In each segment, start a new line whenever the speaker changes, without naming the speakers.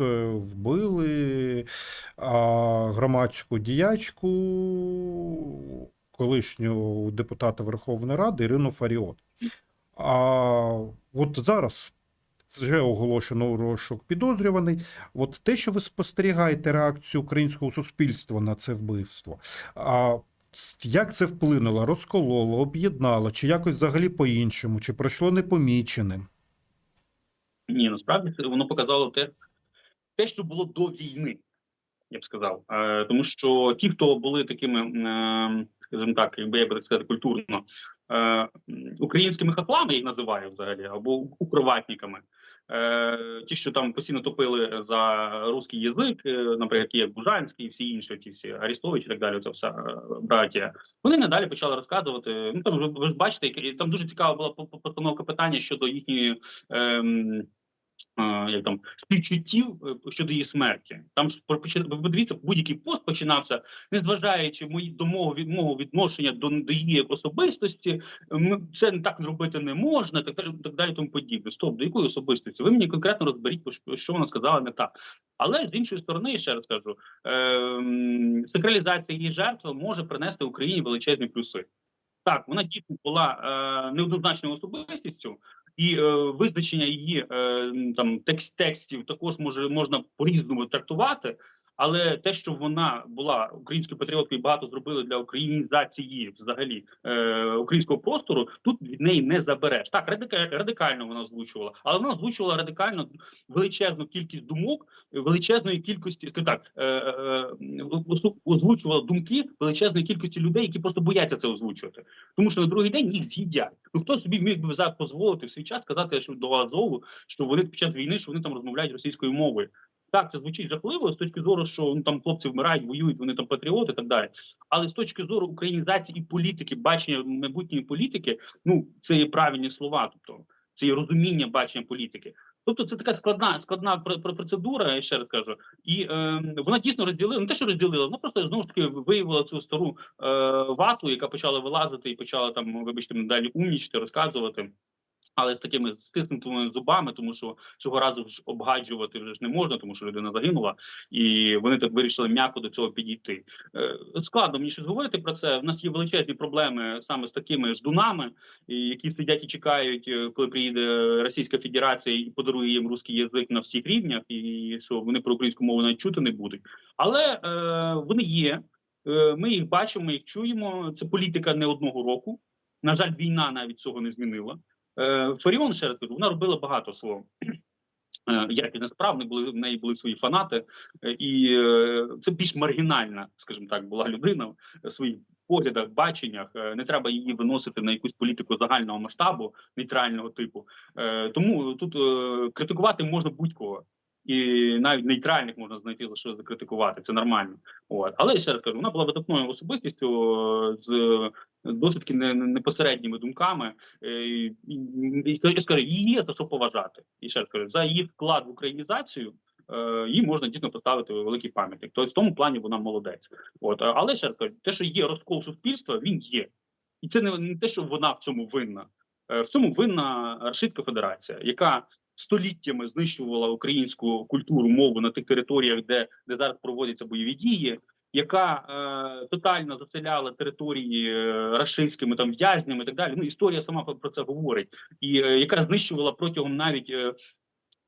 е, вбили громадську діячку, колишню депутата Верховної Ради Ірину Фаріон. А от зараз вже оголошено розшук підозрюваний. От те, що ви спостерігаєте реакцію українського суспільства на це вбивство, а як це вплинуло, розкололо, об'єднало, чи якось взагалі по-іншому, чи пройшло непоміченим?
Ні, насправді воно показало те, те, що було до війни, я б сказав. Е, тому що ті, хто були такими, е, скажімо так, якби я би так сказати, культурно е, українськими хатлами, їх називаю взагалі, або укроватниками, е, ті, що там постійно топили за русський язик, е, наприклад, як Бужанський, і всі інші, ті всі Арістович і так далі, це вся е, братія. Вони надалі почали розказувати. Ну там ви, ж бачите, там дуже цікава була по- по- постановка питання щодо їхньої. Е, як там співчуттів е, щодо її смерті. Там подивіться, будь-який пост починався, незважаючи мої до мого від мого відношення до, до її як особистості. Це так зробити не можна, так далі, так далі, тому подібне. Стоп, до якої особистості? Ви мені конкретно розберіть, що- вона сказала не так. Але з іншої сторони, ще раз кажу, ем, сакралізація її жертви може принести Україні величезні плюси. Так, вона дійсно була е, неоднозначною особистістю, і е, визначення її е, там текст текстів також може можна по-різному трактувати. Але те, що вона була українською патріоткою, багато зробили для українізації взагалі е, українського простору, тут від неї не забереш. Так, радика, радикально вона озвучувала, але вона озвучувала радикально величезну кількість думок, величезної кількості, скажімо так, е, е, озвучувала думки величезної кількості людей, які просто бояться це озвучувати. Тому що на другий день їх з'їдять. Ну хто собі міг би дозволити в свій час сказати, що до Азову, що вони під час війни, що вони там розмовляють російською мовою. Так, це звучить жахливо з точки зору, що ну, там хлопці вмирають, воюють, вони там патріоти і так далі. Але з точки зору українізації і політики, бачення майбутньої політики, ну це є правильні слова, тобто це є розуміння бачення політики. Тобто це така складна складна пр- пр- процедура, я ще раз кажу, і е, вона дійсно розділила не те, що розділила, вона просто знову ж таки виявила цю стару е, вату, яка почала вилазити і почала там, вибачте, далі умнічити, розказувати. Але з такими стиснутими зубами, тому що цього разу ж обгаджувати вже ж не можна, тому що людина загинула, і вони так вирішили м'яко до цього підійти. Е, складно мені щось говорити про це. У нас є величезні проблеми саме з такими ждунами, які сидять і чекають, е, коли приїде Російська Федерація і подарує їм русський язик на всіх рівнях, і що вони про українську мову навіть чути не будуть. Але е, вони є. Е, ми їх бачимо, ми їх чуємо. Це політика не одного року. На жаль, війна навіть цього не змінила. Е, Фаріон ще вона робила багато свого. Е, Як і несправні були в неї були свої фанати, е, і це більш маргінальна, скажімо так, була людина в своїх поглядах, баченнях. Не треба її виносити на якусь політику загального масштабу, нейтрального типу. Тому тут критикувати можна будь-кого. І навіть нейтральних можна знайти лише закритикувати, це нормально. От. Але я ще раз кажу, вона була видатною особистістю з е, досить непосередніми думками. Е, і- і- Я скажу, її є за що поважати. І ще раз кажу, за її вклад в українізацію е, їй можна дійсно поставити великий пам'ятник. Тобто в тому плані вона молодець. От, але ще раз те, що є розкол суспільства, він є. І це не, те, що вона в цьому винна. В цьому винна Російська Федерація, яка століттями знищувала українську культуру, мову на тих територіях, де, де зараз проводяться бойові дії, яка е, тотально заселяла території е, рашистськими там в'язнями і так далі. Ну історія сама про це говорить, і е, яка знищувала протягом навіть.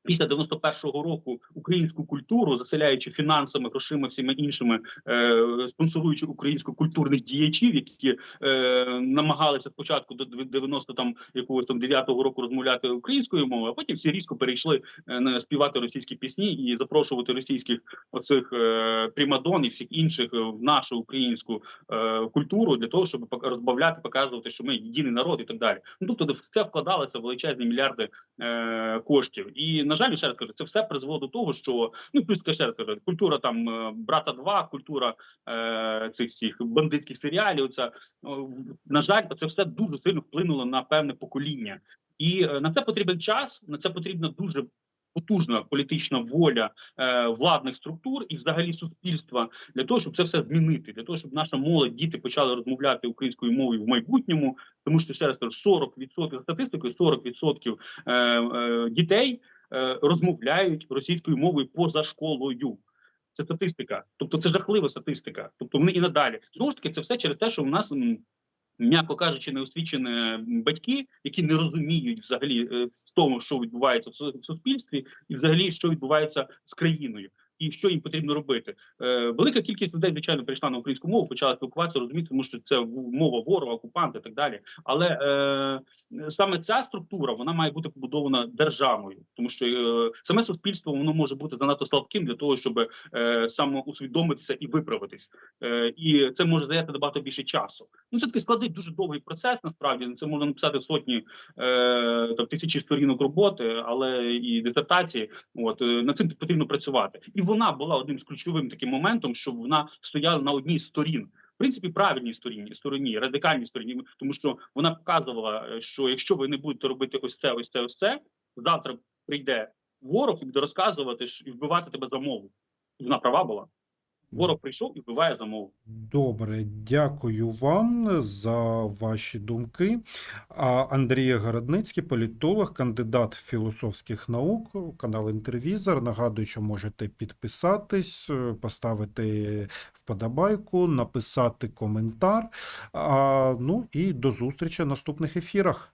Після 91-го року українську культуру, заселяючи фінансами, грошима, всіма іншими, е, спонсоруючи українсько-культурних діячів, які е, намагалися спочатку до 90 там якогось там 9-го року розмовляти українською мовою, а потім всі різко перейшли е, на співати російські пісні і запрошувати російських оцих е, примадон і всіх інших в нашу українську е, культуру для того, щоб розбавляти, показувати, що ми єдиний народ і так далі. Ну тобто, в це вкладалися величезні мільярди е, коштів. І на жаль, ще раз кажу, це все призвело до того, що ну плюс ще раз кажу, культура там е, брата 2 культура е, цих всіх бандитських серіалів. Це на жаль, це все дуже сильно вплинуло на певне покоління, і е, на це потрібен час. На це потрібна дуже потужна політична воля е, владних структур і взагалі суспільства для того, щоб це все змінити, для того, щоб наша молодь, діти почали розмовляти українською мовою в майбутньому, тому що ще раз кажу, 40% за статистикою, 40% е, е, дітей розмовляють російською мовою поза школою. Це статистика. Тобто це жахлива статистика. Тобто вони і надалі. Знову ж таки, це все через те, що у нас. М'яко кажучи, неосвічені батьки, які не розуміють взагалі е, з того, що відбувається в в суспільстві, і взагалі що відбувається з країною, і що їм потрібно робити. Е, велика кількість людей, звичайно, прийшла на українську мову, почала спілкуватися, розуміти, тому що це мова ворога, окупанта і так далі. Але е, саме ця структура вона має бути побудована державою, тому що е, саме суспільство воно може бути занадто слабким для того, щоб е, самоусвідомитися і виправитись. І це може зайняти набагато більше часу. Ну це такий складний, дуже довгий процес. Насправді це можна написати сотні там тисячі сторінок роботи, але і дисертації. От е, над цим потрібно працювати. І вона була одним з ключовим таким моментом, щоб вона стояла на одній сторін. В принципі, правильній стороні, стороні, радикальній стороні, тому що вона показувала, е, що якщо ви не будете робити ось це, ось це, ось це, завтра прийде ворог і буде розказувати і вбивати тебе за мову. Вона права була. Ворог прийшов і вбиває за мову.
Добре, дякую вам за ваші думки. Андрій Городницький, політолог, кандидат філософських наук, канал Інтервізор. Нагадую, що можете підписатись, поставити вподобайку, написати коментар. Ну і до зустрічі в наступних ефірах.